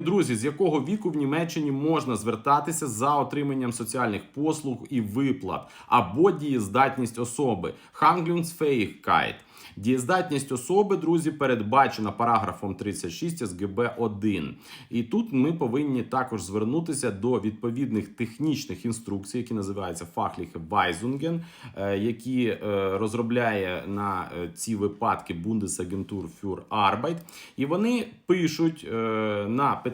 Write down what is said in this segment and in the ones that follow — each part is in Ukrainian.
Друзі, з якого віку в Німеччині можна звертатися за отриманням соціальних послуг і виплат або дієздатність особи Handlungsfähigkeit. Дієздатність особи, друзі, передбачена параграфом 36 СГБ 1. І тут ми повинні також звернутися до відповідних технічних інструкцій, які називаються е, які е, розробляє на е, ці випадки Bundesagentur für Arbeit. І вони пишуть е, на питання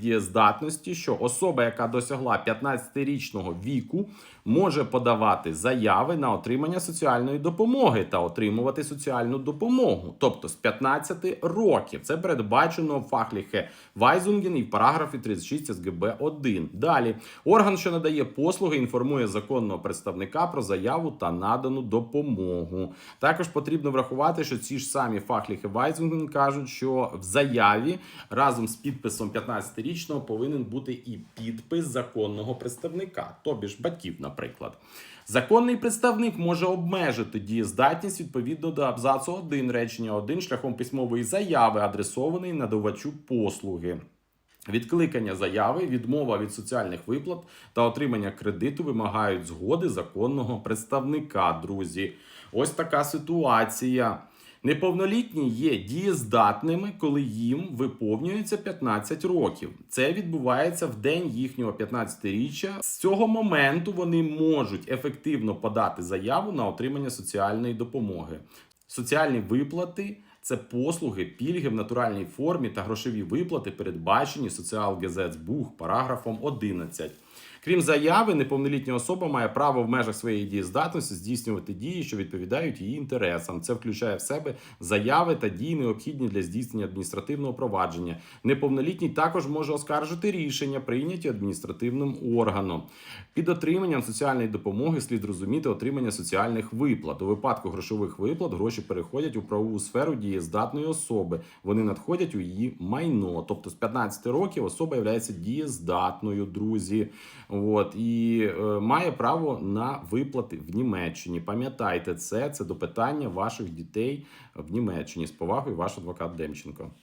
дієздатності, що особа, яка досягла 15-річного віку, може подавати заяви на отримання соціальної допомоги та отримувати соціальну допомогу, тобто з 15 років. Це передбачено в Fachliche Weisungen і в параграфі 36 СГБ 1. Далі орган, що надає послуги, інформує законного представника про заяву та надану допомогу. Також потрібно врахувати, що ці ж самі Fachliche Weisungen кажуть, що в заяві разом з підписом 15-річного повинен бути і підпис законного представника, тобі ж батьків, наприклад. Законний представник може обмежити дієздатність відповідно до абзацу 1 речення 1 шляхом письмової заяви, адресованої надавачу послуги. Відкликання заяви, відмова від соціальних виплат та отримання кредиту вимагають згоди законного представника. Друзі, ось така ситуація. Неповнолітні є дієздатними, коли їм виповнюється 15 років. Це відбувається в день їхнього 15-річчя. З цього моменту вони можуть ефективно подати заяву на отримання соціальної допомоги. Соціальні виплати це послуги, пільги в натуральній формі та грошові виплати, передбачені Соціалгезецбух параграфом 11. Крім заяви, неповнолітня особа має право в межах своєї дієздатності здійснювати дії, що відповідають її інтересам. Це включає в себе заяви та дії, необхідні для здійснення адміністративного провадження. Неповнолітній також може оскаржити рішення, прийняті адміністративним органом. Під отриманням соціальної допомоги слід розуміти отримання соціальних виплат. У випадку грошових виплат гроші переходять у правову сферу дієздатної особи. Вони надходять у її майно. Тобто з 15 років особа є дієздатною, друзі. От і е, має право на виплати в Німеччині. Пам'ятайте це, це до питання ваших дітей в Німеччині. З повагою, ваш адвокат Демченко.